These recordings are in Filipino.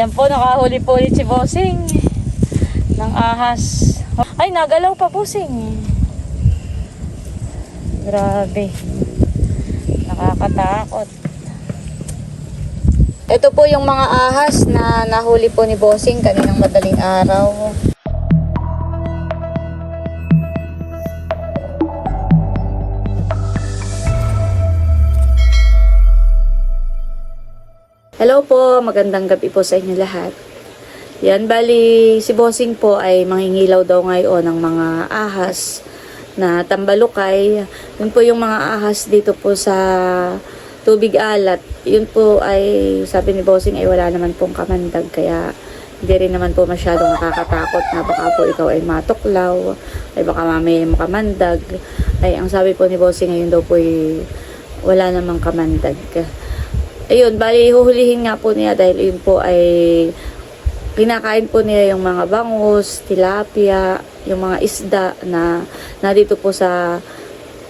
Yan po, nakahuli po ulit si Bossing ng ahas. Ay, nagalaw pa Bossing. Grabe. Nakakatakot. Ito po yung mga ahas na nahuli po ni Bossing kaninang madaling araw. Hello po, magandang gabi po sa inyo lahat. Yan, bali si Bossing po ay mangingilaw daw ngayon ng mga ahas na tambalukay. Yun po yung mga ahas dito po sa tubig alat. Yun po ay, sabi ni Bossing ay wala naman pong kamandag kaya hindi rin naman po masyadong nakakatakot na baka po ikaw ay matuklaw, ay baka mamaya makamandag. Ay, ang sabi po ni Bossing ngayon daw po ay wala namang kamandag. Ayun, bali huhulihin nga po niya dahil yun po ay kinakain po niya yung mga bangus, tilapia, yung mga isda na nandito po sa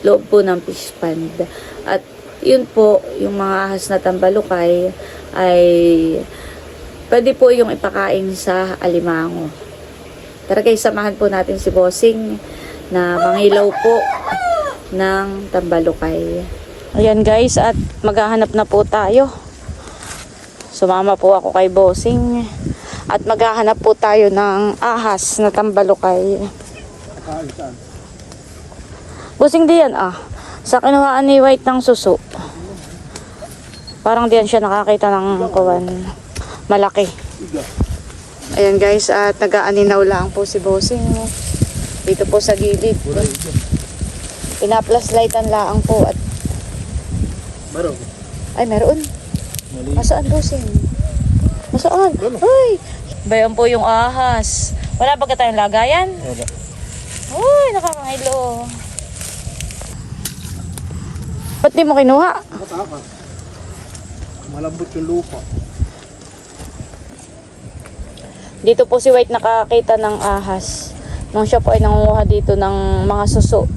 loob po ng fish pond. At yun po, yung mga ahas na tambalukay ay pwede po yung ipakain sa alimango. Tara guys, samahan po natin si Bossing na mangilaw po ng tambalukay. Ayan guys, at maghahanap na po tayo. Sumama po ako kay Bossing. At maghahanap po tayo ng ahas na tambalukay. Bossing diyan ah. Sa kinuhaan ni White ng suso. Parang diyan siya nakakita ng kawan. Malaki. Ayan guys, at nag-aaninaw lang po si Bossing. Dito po sa gilid. Pinaplas lightan lang po at Baro. ay meron. Mali. Masaan Bossing? Masaan? Wala. Ay! Bayan po yung ahas. Wala ba ka tayong lagayan? Wala. Uy, nakakangilo. Ba't di mo kinuha? Matama. Malambot yung lupa. Dito po si White nakakita ng ahas. Nung siya po ay nangunguha dito ng mga suso.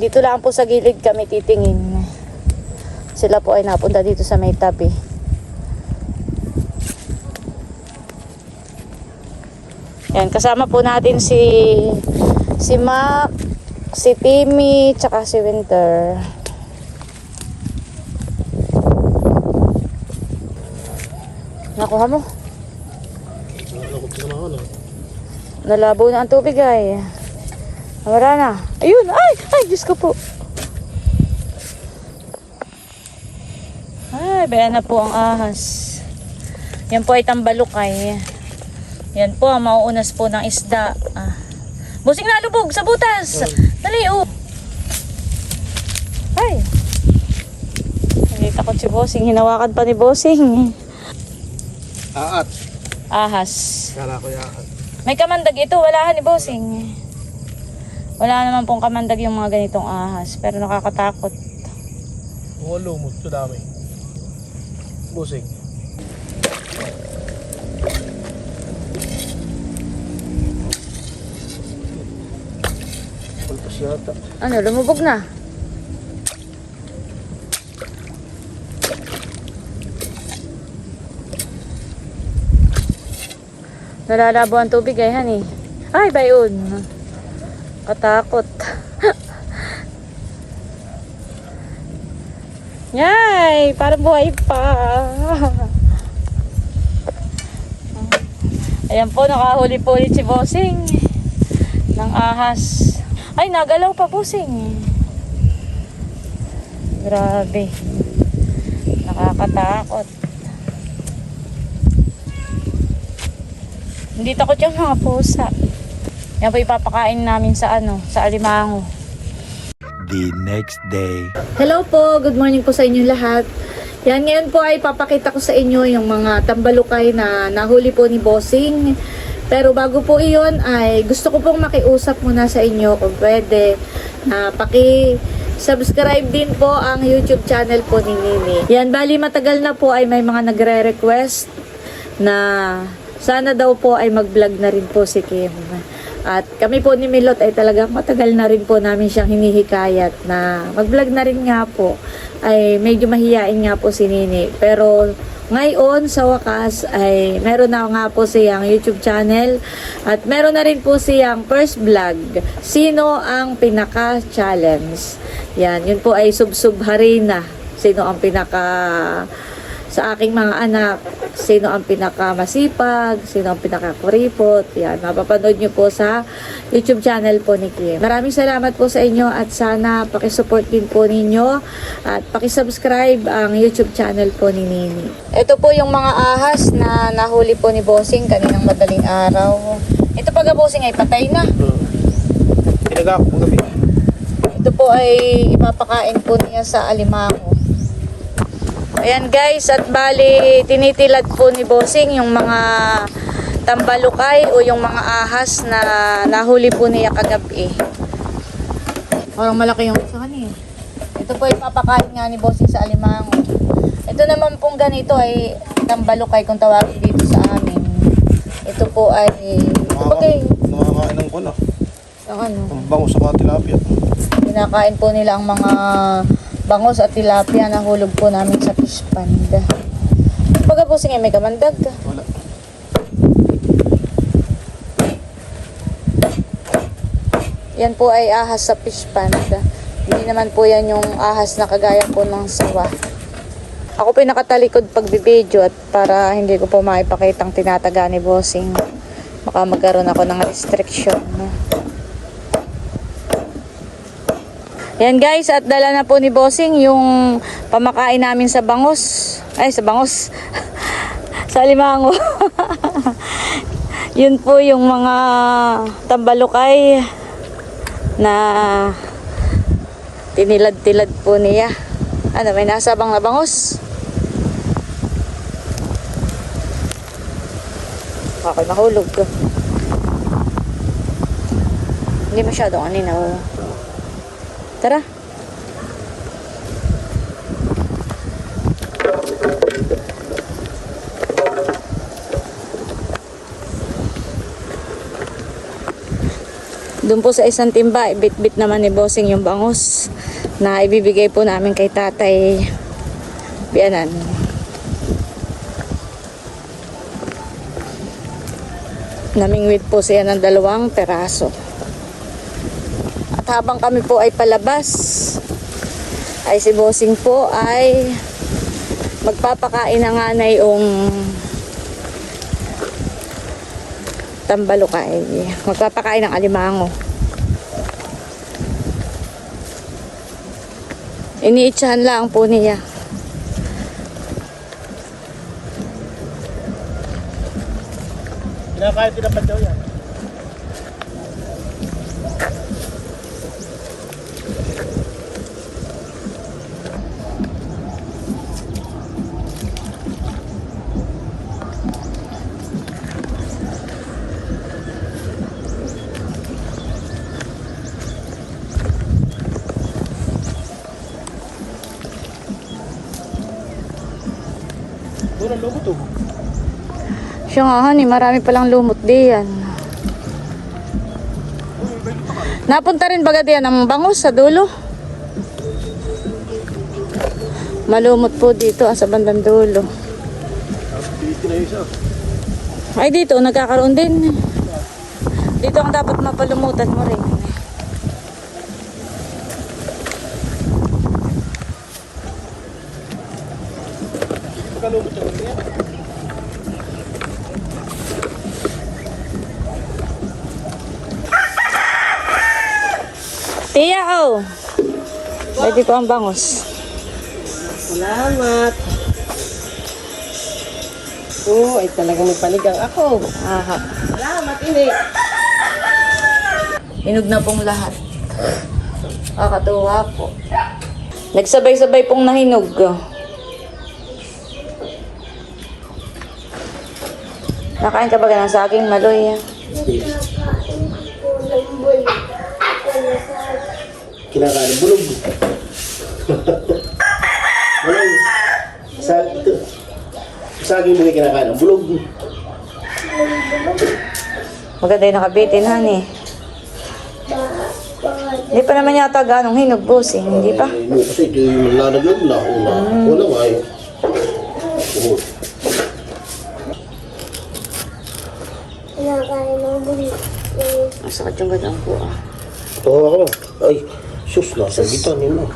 Dito lang po sa gilid kami titingin. Sila po ay napunta dito sa may tabi. Yan, kasama po natin si si Mac, si Timmy, tsaka si Winter. Nakuha mo? Ano. Nalabo na ang tubig ay. Wala na. Ayun! Ay! Ay! Diyos ko po. Ay, bayan na po ang ahas. Yan po ay tambalukay. Yan po ang mauunas po ng isda. Ah. Busing nalubog sa butas! Dali oh! Ay! Hindi takot si Bossing. Hinawakan pa ni Bossing. Aat. Ahas. Kala ko yaat. May kamandag ito, wala ni bossing. Wala naman pong kamandag yung mga ganitong ahas, pero nakakatakot. Mga lumot. Ito dami. Busing. Pulpas yata. Ano, lumubog na. Nalalabo ang tubig ay hani. Ay, bayon. Katakot. Yay! Parang buhay pa. Ayan po, nakahuli po ulit si Bossing ng ahas. Ay, nagalaw pa Bossing. Grabe. Nakakatakot. Hindi takot yung mga pusa. Yan po ipapakain namin sa ano, sa alimango. the next day. Hello po, good morning po sa inyo lahat. Yan, ngayon po ay papakita ko sa inyo yung mga tambalukay na nahuli po ni Bossing. Pero bago po iyon ay gusto ko pong makiusap muna sa inyo kung pwede na paki subscribe din po ang YouTube channel po ni Nini. Yan, bali matagal na po ay may mga nagre-request na sana daw po ay mag-vlog na rin po si Kim. At kami po ni Milot ay talagang matagal na rin po namin siyang hinihikayat na mag-vlog na rin nga po. Ay medyo mahiyain nga po si Nini. Pero Ngayon, sa wakas, ay meron na nga po siyang YouTube channel at meron na rin po siyang first vlog. Sino ang pinaka-challenge? Yan, yun po ay Subsub Harina. Sino ang pinaka sa aking mga anak, sino ang pinaka masipag, sino ang pinaka kuripot. Yan, mapapanood nyo po sa YouTube channel po ni Kim. Maraming salamat po sa inyo at sana pakisupport din po ninyo at pakisubscribe ang YouTube channel po ni Nini. Ito po yung mga ahas na nahuli po ni Bossing kaninang madaling araw. Ito pag Bossing ay patay na. Hmm. Tinaga ako kung gabi. Ito po ay ipapakain po niya sa alimango. Ayan guys, at bali tinitilad po ni Bossing yung mga tambalukay o yung mga ahas na nahuli po niya kagabi. Parang malaki yung sa kanya. eh. Ito po ay papakain nga ni Bossing sa alimango. Ito naman pong ganito ay tambalukay kung tawagin dito sa amin. Ito po ay, bagay, Nakakain ng kuno. ang ano, Ang bango sa mga tilapia. Kinakain po nila ang mga bangos at tilapia na hulog po namin sa fish pond. Pagka po sige may kamandag. Wala. Yan po ay ahas sa fish pond. Hindi naman po yan yung ahas na kagaya po ng sawa. Ako po yung nakatalikod pagbibideo at para hindi ko po maipakitang tinataga ni Bossing. Baka magkaroon ako ng restriction. Yan guys, at dala na po ni Bossing yung pamakain namin sa bangos. Ay, sa bangos. sa limango. Yun po yung mga tambalukay na tinilad-tilad po niya. Ano, may nasabang na bangos. Ako nahulog ko. Hindi masyadong aninaw. Tara. Doon po sa isang timba, bit-bit naman ni Bossing yung bangus na ibibigay po namin kay tatay Bianan. Namingwit po siya ng dalawang peraso. Habang kami po ay palabas, ay si Bossing po ay magpapakain ng anay yung tambalukay. Magpapakain ng alimango. Iniitsahan lang po niya. Kinakain tinapat daw yan. Logo to. Siya nga, honey, marami palang lumot diyan. Napunta rin baga diyan ang bangus sa dulo. Malumot po dito ah, sa bandang dulo. Ay dito, nagkakaroon din. Dito ang dapat mapalumutan mo rin. Pwede po ang bangus. Salamat. Oo, ay talagang may panigang ako. Aha. Salamat, ini. Hinog na pong lahat. Kakatuwa po. Nagsabay-sabay pong nahinog. Nakain ka ba ng saging maloy? ah? kinakain. Bulog. bulog. Sa, ito. Saging ba kinakain? Bulog. Maganda yung nakabitin, honey. Hindi pa naman yata ganong hinog, boss, eh. Hindi pa. Ay, hindi, kasi ito yung lalagyan na. Una, mm. una nga, eh. Oh. Kinakain ng. Masakit yung ganda ko, ah. Oo, ako. Ay, sus, nasa gitan yun na.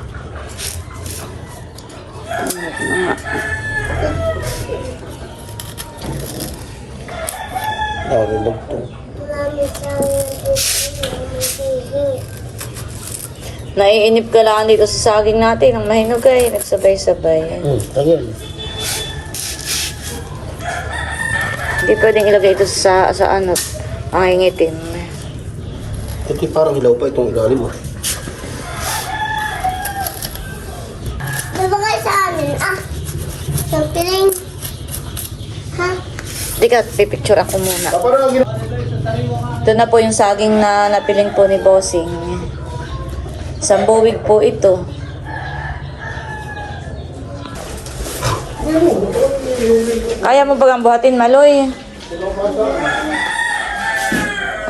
Narinig to. Naiinip ka lang dito sa saging natin ng mahinugay. Nagsabay-sabay. Hmm, ayan. Hindi pwedeng ilagay ito sa, sa ano, ang ingitin. Ito parang ilaw pa itong ilalim ah. Babagay sa amin, ah. Yung piling. Ha? Di ka, pipicture ako muna. Ito na po yung saging na napiling po ni Bossing. Isang buwig po ito. Kaya mo bagang buhatin, Maloy?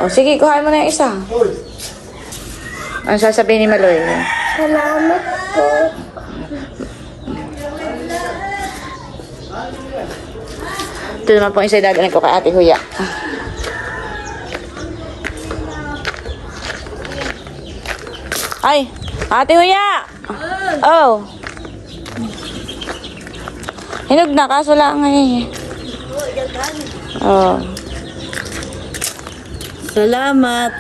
O sige, kuhain mo na yung isa. Ano sasabihin ni Maloy? Salamat po. Ito naman po isa dadalhin ko kay Ate Huya. Ay, Ate Huya! Oh. Hinog na, kaso lang eh. Oh. Salamat.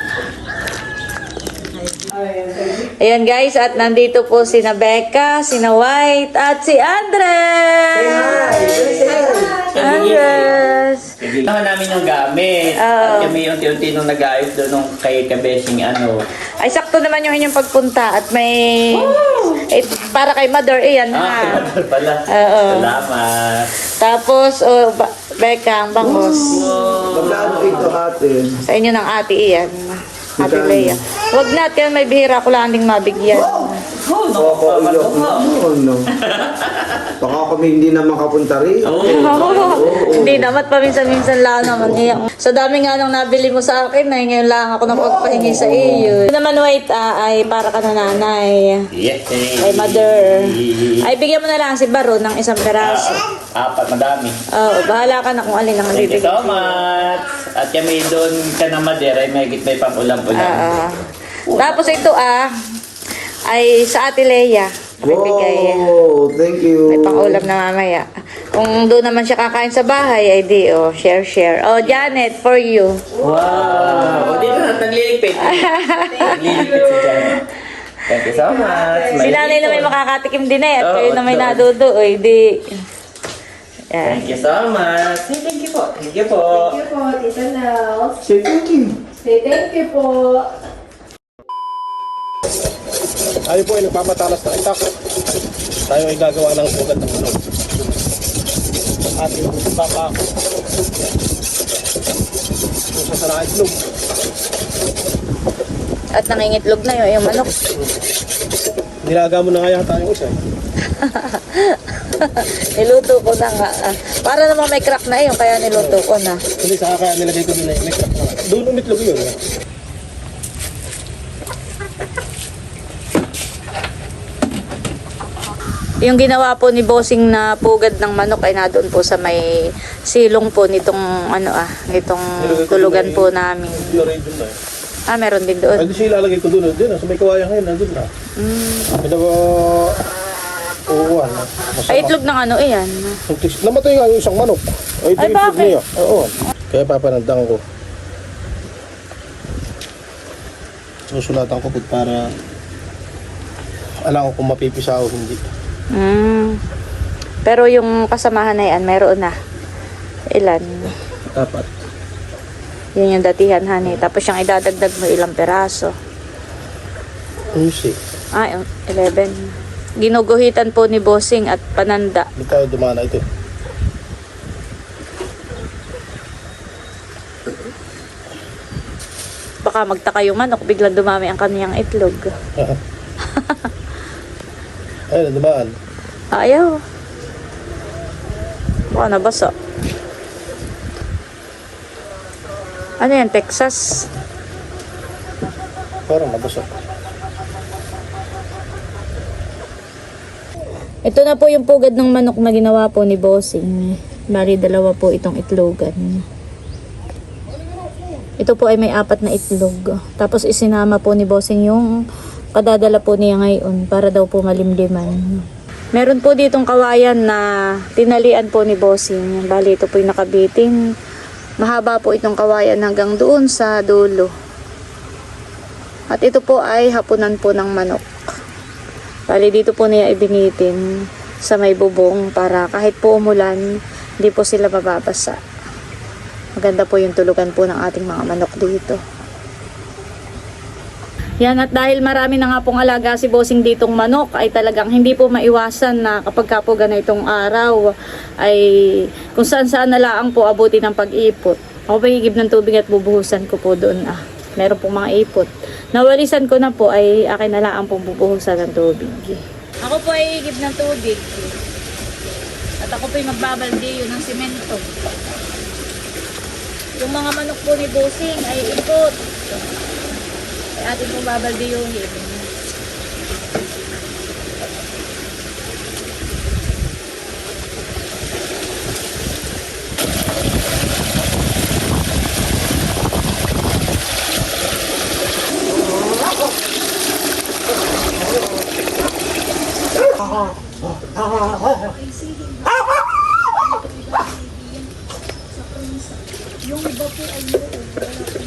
Ayan guys, at nandito po si Becca, si White, at si Andres! Andres! Ginawa namin yung gamit. Oo. At kami unti-unti nung nag-ayos doon nung kay Kabesing ano. Ay, sakto naman yung inyong pagpunta at may... Eh, para kay Mother, iyan Ah, ha. kay pala. Oo. Salamat. Tapos, oh, ba- Becca, ang bangos. Magkano ito atin? Sa inyo ng ate iyan. Ate Lea. Huwag na, at yan may bihira ko lang ding mabigyan. Oh, Baka nakakamato iyak mo, no? Baka kami hindi na makapunta rin. Hindi naman paminsan-minsan lang naman iyak. Sa dami nga nang nabili mo sa akin, ay ngayon lang ako nang pagpahingi sa iyo. Ito naman, wait, ah, ay para ka na nanay. Yes. Ay, mother. Ay, bigyan mo na lang si Baro ng isang peraso. Apat, madami. Oo, bahala ka na kung alin ang Thank you bibigyan. so much. At kami doon ka ng Madeira ay may may pang-ulam-ulam. Ah, ah. Tapos ito ah, ay sa Ate Leia. Bibigay. Wow, thank you. May pang-ulam na mamaya. Kung doon naman siya kakain sa bahay, ay di, oh, share, share. Oh, Janet, for you. Wow! O, dito na, naglilipit. naglilipit si Janet. Thank you so much. Si nanay na may makakatikim din eh, at Oo, kayo na may doon. nadudo, eh, di. Yan. Thank you so much. Say thank you po. Thank you po. Say thank you. Tayo po ay nagpapatalas ng itak. Tayo ay gagawa ng sugat ng manok. Ating baka. Kung sa sana itlog. At nangingitlog na yun, yung manok. Nilaga mo na nga yata yung isa. eh. niluto ko na nga. ah. Para namang may crack na yun, kaya niluto ko na. Hindi sa kaya nilagay ko na may crack na. Doon umitlog yun. eh. Yung ginawa po ni Bossing na pugad ng manok ay nadoon po sa may silong po nitong ano ah, nitong tulugan po namin. Ah, meron din Ay, doon. di siya ilalagay ko doon. Doon na. Sa may kawayan ngayon. Nandun na. Mm. Ito ba... Oo, ano. Ay, itlog ng ano iyan. Namatay nga yung isang manok. Ay, Ay, itlog bakit? niya. Oo. Kaya papanandang ko. Susulatan ko po para alam ko kung mapipisa o hindi. Mm. Pero yung kasamahan na yan, meron na. Ilan? Dapat. Yun yung datihan, honey. Tapos yung idadagdag mo ilang peraso. Ano si? Ah, yung 11. Ginuguhitan po ni Bossing at pananda. Hindi tayo dumana ito. Baka magtaka yung manok, biglang dumami ang kaniyang itlog. Ayun, dumaan. Ayaw. Baka nabasa. Ano yan, Texas? Parang nabasa. Ito na po yung pugad ng manok na ginawa po ni Bossing. Bari dalawa po itong itlogan. Ito po ay may apat na itlog. Tapos isinama po ni Bossing yung kadadala po niya ngayon para daw po malimliman. Meron po ditong kawayan na tinalian po ni Bossing. Bali ito po yung nakabitin. Mahaba po itong kawayan hanggang doon sa dulo. At ito po ay hapunan po ng manok. Bali dito po niya ibinitin sa may bubong para kahit po umulan, hindi po sila mababasa. Maganda po yung tulugan po ng ating mga manok dito. Yan at dahil marami na nga pong alaga si Bossing ditong manok ay talagang hindi po maiwasan na kapag ka po ganitong araw ay kung saan saan na lang po abuti ng pag-ipot. Ako pa higib ng tubig at bubuhusan ko po doon ah. Meron pong mga ipot. Nawalisan ko na po ay akin na lang pong bubuhusan ng tubig. Ako po ay higib ng tubig. At ako po ay magbabalde yun ng simento. Yung mga manok po ni Bossing ay ipot. Ay atin pong babaldiyuhin. Dito po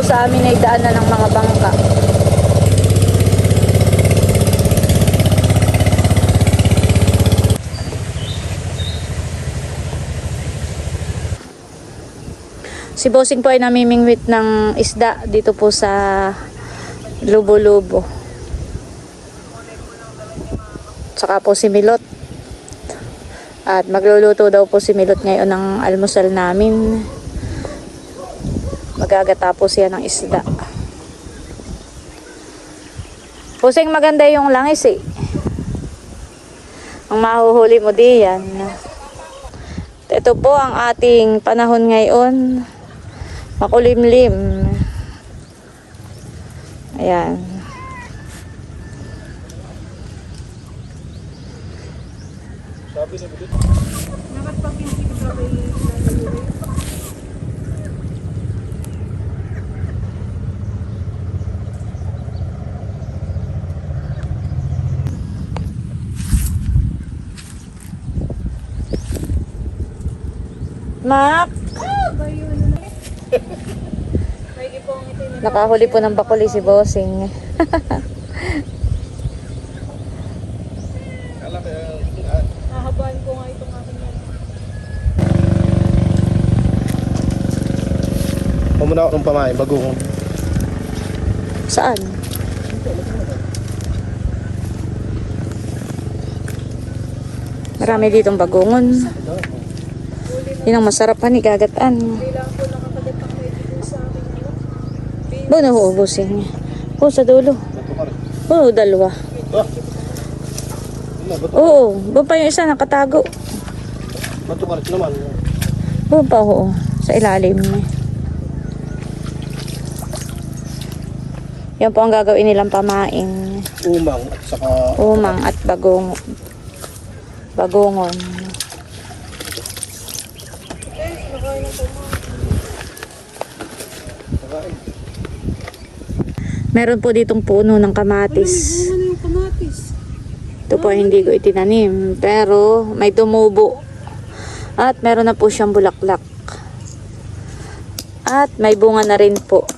sa amin ay daanan ng mga bangka. Si Bossing po ay namimingwit ng isda dito po sa Lubo-Lubo. Tsaka po si Milot. At magluluto daw po si Milot ngayon ng almusal namin. Magagata po siya ng isda. Pusing maganda yung langis eh. Ang mahuhuli mo diyan. Ito po ang ating panahon ngayon. Makulimlim. Ayan. Mak! Nakahuli po ng bakuli si Bossing. Pumuna ako ng pamain, bagong. Saan? Marami ditong bagongon. Yun ang masarap pa ni gagataan. Bo, nahuubusin. Oo, sa dulo. Oo, dalawa. Oo, doon pa yung isa nakatago. Matukarit naman. Doon pa, oo. Sa ilalim. Yan po ang gagawin nilang pamain. Umang at saka Umang at bagong bagongon. Meron po ditong puno ng kamatis. Ito po hindi ko itinanim. Pero may tumubo. At meron na po siyang bulaklak. At may bunga na rin po.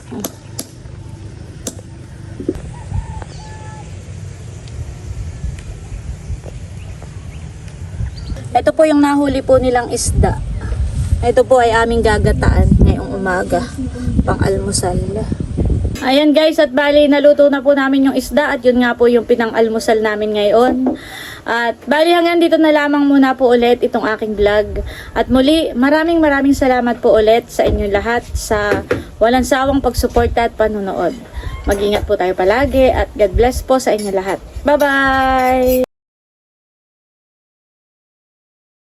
Ito po yung nahuli po nilang isda. Ito po ay aming gagataan ngayong umaga. Pang almusal. Ayan guys, at bali naluto na po namin yung isda at yun nga po yung pinang-almusal namin ngayon. At bali hanggang dito na lamang muna po ulit itong aking vlog. At muli, maraming maraming salamat po ulit sa inyong lahat sa walang sawang pagsuporta at panunood. Mag-ingat po tayo palagi at God bless po sa inyo lahat. Bye-bye!